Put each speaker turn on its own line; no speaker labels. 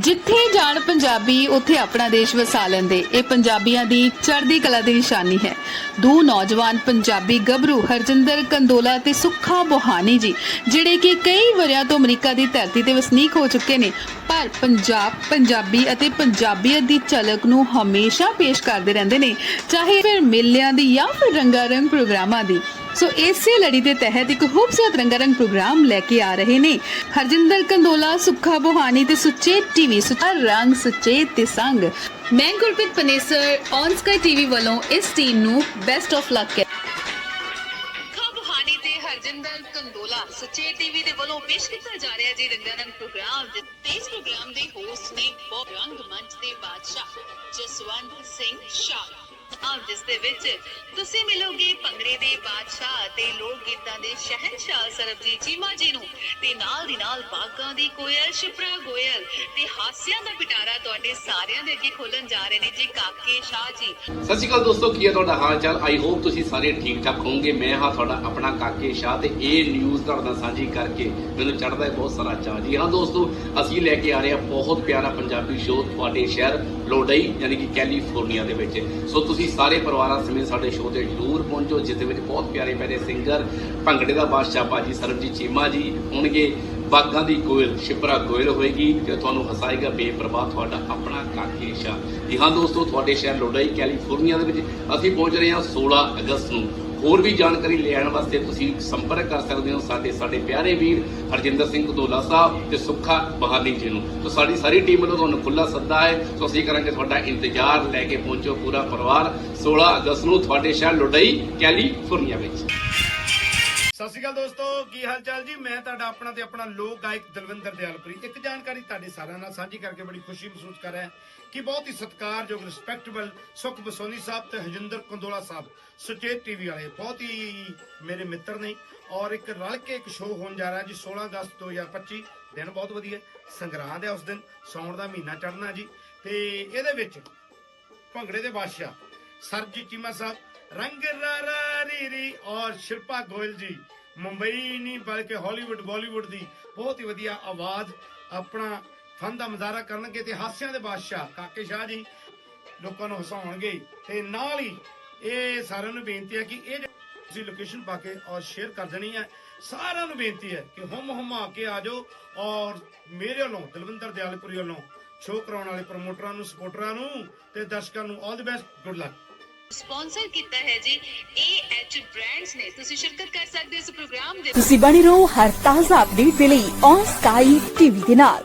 ਜਿੱਥੇ ਜਾਣ ਪੰਜਾਬੀ, ਉੱਥੇ ਆਪਣਾ ਦੇਸ਼ ਵਸਾ ਲੈਂਦੇ। ਇਹ ਪੰਜਾਬੀਆਂ ਦੀ ਚੜ੍ਹਦੀ ਕਲਾ ਦੀ ਨਿਸ਼ਾਨੀ ਹੈ। ਦੋ ਨੌਜਵਾਨ ਪੰਜਾਬੀ ਗੱਭਰੂ ਹਰਜਿੰਦਰ ਕੰਦੋਲਾ ਤੇ ਸੁੱਖਾ ਬੋਹਾਨੀ ਜੀ, ਜਿਹੜੇ ਕਿ ਕਈ ਵਰਿਆਂ ਤੋਂ ਅਮਰੀਕਾ ਦੀ ਧਰਤੀ ਤੇ ਵਸਨੀਕ ਹੋ ਚੁੱਕੇ ਨੇ, ਪਰ ਪੰਜਾਬ, ਪੰਜਾਬੀ ਅਤੇ ਪੰਜਾਬੀਅਤ ਦੀ ਝਲਕ ਨੂੰ ਹਮੇਸ਼ਾ ਪੇਸ਼ ਕਰਦੇ ਰਹਿੰਦੇ ਨੇ, ਚਾਹੇ ਫਿਰ ਮੇਲਿਆਂ ਦੀ ਜਾਂ ਫਿਰ ਰੰਗਾਰੰਗ ਪ੍ਰੋਗਰਾਮਾਂ ਦੀ। ਸੋ ਇਸੇ ਲੜੀ ਦੇ ਤਹਿਤ ਇੱਕ ਖੂਬਸੂਰਤ ਰੰਗਾਰੰਗ ਪ੍ਰੋਗਰਾਮ ਲੈ ਕੇ ਆ ਰਹੇ ਨੇ। ਹਰਜਿੰਦਰ ਕੰਦੋਲਾ, ਸੁੱਖਾ ਬੋਹਾਨੀ ਤੇ ਸੁੱਚੇ ਟੀਵੀ ਸੁੱਚਾ ਰੰਗ ਸੁੱਚੇ ਤੇ ਸੰਗ। ਮੈਂ Gurpreet Panesar on Sky TV ਵੱਲੋਂ ਇਸ ਟੀਮ ਨੂੰ ਬੈਸਟ ਆਫ ਲੱਕ ਹੈ। ਸੁੱਖਾ ਬੋਹਾਨੀ ਤੇ ਹਰਜਿੰਦਰ ਕੰਦੋਲਾ ਸੁੱਚੇ ਟੀਵੀ ਦੇ ਵੱਲੋਂ ਪੇਸ਼ ਕੀਤਾ ਜਾ ਰਿਹਾ ਜੀ ਰੰਗਾਰੰਗ ਪ੍ਰੋਗਰਾਮ, ਜਿਸ ਇਸ ਪ੍ਰੋਗਰਾਮ ਦੇ ਹੋਸਟ ਨੇ ਬਹੁਤ ਰੰਗ ਮੰਚ ਦੇ ਬਾਦਸ਼ਾਹ ਜਸਵੰਤ ਸਿੰਘ ਸ਼ਾਹ। ਆਪ ਜਿਸ ਦੇ ਵਿੱਚ ਤੁਸੀਂ ਮਿਲੋਗੇ ਭੰਗੜੇ ਦੇ ਬਾਦਸ਼ਾਹ ਅਤੇ ਲੋਕ ਗੀਤਾਂ ਦੇ ਸ਼ਹਿਨशाह ਸਰਬਜੀਤ ਚੀਮਾ ਜੀ ਨੂੰ, ਤੇ ਨਾਲ ਦੀ ਨਾਲ ਬਾਗਾਂ ਦੀ ਕੋਇਲ, ਸ਼ਿਪਰਾ ਗੋਇਲ ਤੇ ਹਾਸਿਆਂ ਦਾ ਪਿਟਾਰਾ ਤੁਹਾਡੇ ਸਾਰਿਆਂ ਦੇ ਅੱਗੇ ਖੋਲਣ ਜਾ ਰਹੇ ਨੇ ਜੀ ਕਾਕੇ ਸ਼ਾਹ ਜੀ।
ਸਤਿ ਸ਼੍ਰੀ ਅਕਾਲ ਦੋਸਤੋ, ਕੀ ਹੈ ਤੁਹਾਡਾ ਹਾਲ ਚਾਲ ਆਈ ਹੋਪ ਤੁਸੀਂ ਸਾਰੇ ਠੀਕ ਠਾਕ ਹੋਵੋਗੇ। ਮੈਂ ਹਾਂ ਤੁਹਾਡਾ ਆਪਣਾ ਕਾਕੇ ਸ਼ਾਹ ਤੇ ਇਹ ਨਿਊਜ਼ ਤੁਹਾਡੇ ਨਾਲ ਸਾਂਝੀ ਕਰਕੇ ਮੈਨੂੰ ਚੜਦਾ ਹੈ ਬਹੁਤ ਸਾਰਾ ਚਾਹ ਜੀ ਹਾਂ ਦੋਸਤੋ, ਅਸੀਂ ਲੈ ਕੇ ਆ ਰਹੇ ਹਾਂ ਬਹੁਤ ਪਿਆਰਾ ਪੰਜਾਬੀ ਸ਼ੋਅ ਤੁਹਾਡੇ ਸ਼ਹਿਰ ਲੋਡਈ ਯਾਨੀ ਕਿ ਕੈਲੀਫੋਰਨੀਆ ਦੇ ਵਿੱਚ। ਸੋ ਤੁਸੀਂ ਤੁਸੀਂ ਸਾਰੇ ਪਰਿਵਾਰਾਂ ਸਮੇਤ ਸਾਡੇ ਸ਼ੋਅ ਤੇ ਜ਼ਰੂਰ ਪਹੁੰਚੋ ਜਿਸ ਦੇ ਵਿੱਚ ਬਹੁਤ ਪਿਆਰੇ ਪਿਆਰੇ ਸਿੰਗਰ ਭੰਗੜੇ ਦਾ ਬਾਦਸ਼ਾਹ ਭਾਜੀ ਸਰਬਜੀਤ ਚੀਮਾ ਜੀ ਹੋਣਗੇ। ਬਾਗਾਂ ਦੀ ਕੋਇਲ ਸ਼ਿਪਰਾ ਗੋਇਲ ਹੋਏਗੀ ਤੇ ਤੁਹਾਨੂੰ ਹਸਾਏਗਾ ਬੇਪਰਵਾਹ ਤੁਹਾਡਾ ਆਪਣਾ ਕਾਕੇ ਸ਼ਾਹ। ਜੀ ਹਾਂ ਦੋਸਤੋ, ਤੁਹਾਡੇ ਸ਼ਹਿਰ ਲੋਡਾਈ ਕੈਲੀਫੋਰਨੀਆ ਦੇ ਵਿੱਚ ਅਸੀਂ ਪਹੁੰਚ ਰਹੇ ਹਾਂ 16 ਅਗਸਤ ਨੂੰ। ਹੋਰ ਵੀ ਜਾਣਕਾਰੀ ਲੈਣ ਵਾਸਤੇ ਤੁਸੀਂ ਸੰਪਰਕ ਕਰ ਸਕਦੇ ਹੋ ਸਾਡੇ ਸਾਡੇ ਪਿਆਰੇ ਵੀਰ ਹਰਜਿੰਦਰ ਸਿੰਘ ਕਦੋਲਾ ਸਾਹਿਬ ਤੇ ਸੁੱਖਾ ਬਹਾਨੀ ਜੀ ਨੂੰ। ਸੋ ਸਾਡੀ ਸਾਰੀ ਟੀਮ ਵੱਲੋਂ ਤੁਹਾਨੂੰ ਖੁੱਲਾ ਸੱਦਾ ਹੈ। ਸੋ ਅਸੀਂ ਕਰਾਂਗੇ ਤੁਹਾਡਾ ਇੰਤਜ਼ਾਰ, ਲੈ ਕੇ ਪਹੁੰਚੋ ਪੂਰਾ ਪਰਿਵਾਰ। 16 ਅਗਸਤ ਨੂੰ ਤੁਹਾਡੇ ਸ਼ਹਿਰ ਲੋਡਾਈ, ਕੈਲੀਫੋਰਨੀਆ ਵਿੱਚ।
ਸਤਿ ਸ਼੍ਰੀ ਅਕਾਲ ਦੋਸਤੋ, ਕੀ ਹਾਲ ਚਾਲ ਜੀ? ਮੈਂ ਤੁਹਾਡਾ ਆਪਣਾ ਤੇ ਆਪਣਾ ਲੋਕ ਗਾਇਕ ਦਲਵਿੰਦਰ ਦਿਆਲਪ੍ਰੀਤ ਇੱਕ ਜਾਣਕਾਰੀ ਤੁਹਾਡੇ ਸਾਰਿਆਂ ਨਾਲ ਸਾਂਝੀ ਕਰਕੇ ਬੜੀ ਖੁਸ਼ੀ ਮਹਿਸੂਸ ਕਰ ਰਿਹਾ ਕਿ ਬਹੁਤ ਹੀ ਸਤਿਕਾਰਯੋਗ ਰਿਸਪੈਕਟੇਬਲ ਸੁਖ ਬਸੋਨੀ ਸਾਹਿਬ ਤੇ ਹਜਿੰਦਰ ਕੰਦੋਲਾ ਸਾਹਿਬ, ਸੁਚੇਤ ਟੀਵੀ ਵਾਲੇ। ਬਹੁਤ ਹੀ ਮੇਰੇ ਮਿੱਤਰ ਨੇ ਔਰ ਇੱਕ ਰਲ ਕੇ ਇੱਕ ਸ਼ੋਅ ਹੋਣ ਜਾ ਰਿਹਾ ਜੀ 16 ਅਗਸਤ 2025 ਦਿਨ ਬਹੁਤ ਵਧੀਆ। ਸੰਗਰਾਂਦ ਹੈ ਉਸ ਦਿਨ ਸੌਣ ਦਾ ਮਹੀਨਾ ਚੜਨਾ ਜੀ। ਤੇ ਇਹਦੇ ਵਿੱਚ ਭੰਗੜੇ ਦੇ ਬਾਦਸ਼ਾਹ ਸਰਜੀਤ ਚੀਮਾ ਸਾਹਿਬ, ਰੰਗ ਰਾਰਾ ਰੀ ਔਰ ਸ਼ਿਲਪਾ ਗੋਇਲ ਜੀ। ਮੁੰਬਈ ਨਹੀਂ, ਬਲਕਿ ਹਾਲੀਵੁੱਡ ਬਾਲੀਵੁੱਡ ਦੀ ਬਹੁਤ ਹੀ ਵਧੀਆ ਆਵਾਜ਼, ਆਪਣਾ ਫਨ ਦਾ ਮਜ਼ਾਰਾ ਕਰਨਗੇ ਤੇ ਹਾਸਿਆਂ ਦੇ ਬਾਦਸ਼ਾਹ ਕਾਕੇ ਸ਼ਾਹ ਜੀ, ਲੋਕਾਂ ਨੂੰ ਹਸਾਉਣਗੇ ਤੇ ਨਾਲ ਹੀ ਇਹ ਸਾਰਿਆਂ ਨੂੰ ਬੇਨਤੀ ਹੈ ਕਿ ਇਹ ਤੁਸੀਂ ਲੋਕੇਸ਼ਨ ਪਾ ਕੇ ਔਰ ਸ਼ੇਅਰ ਕਰ ਦੇਣੀ ਹੈ, ਸਾਰਿਆਂ ਨੂੰ ਬੇਨਤੀ ਹੈ ਕਿ ਹਮ ਹਮਾ ਕੇ ਆ ਜਾਓ ਔਰ ਮੇਰੇ ਵੱਲੋਂ, ਦਲਵਿੰਦਰ ਦਿਆਲਪੁਰੀ ਵੱਲੋਂ ਸ਼ੋਅ ਕਰਾਉਣ ਵਾਲੇ ਪ੍ਰਮੋਟਰਾਂ ਨੂੰ ਸਪੋਰਟਰਾਂ ਨੂੰ ਤੇ ਦਰਸ਼ਕਾਂ ਨੂੰ all the best good luck
sponsor ਕੀਤਾ ਹੈ ਜੀ AH ਬ੍ਰਾਂਡਸ ਨੇ। ਤੁਸੀਂ ਸ਼ਿਰਕਤ ਕਰ ਸਕਦੇ ਹੋ ਇਸ ਪ੍ਰੋਗਰਾਮ ਦੇ
ਤੁਸੀਂ ਬਣੇ ਰਹੋ ਹਰ ਤਾਜ਼ਾ ਅਪਡੇਟ ਦੇ ਲਈ ਔਨ ਸਕਾਈ ਟੀਵੀ ਦੇ ਨਾਲ।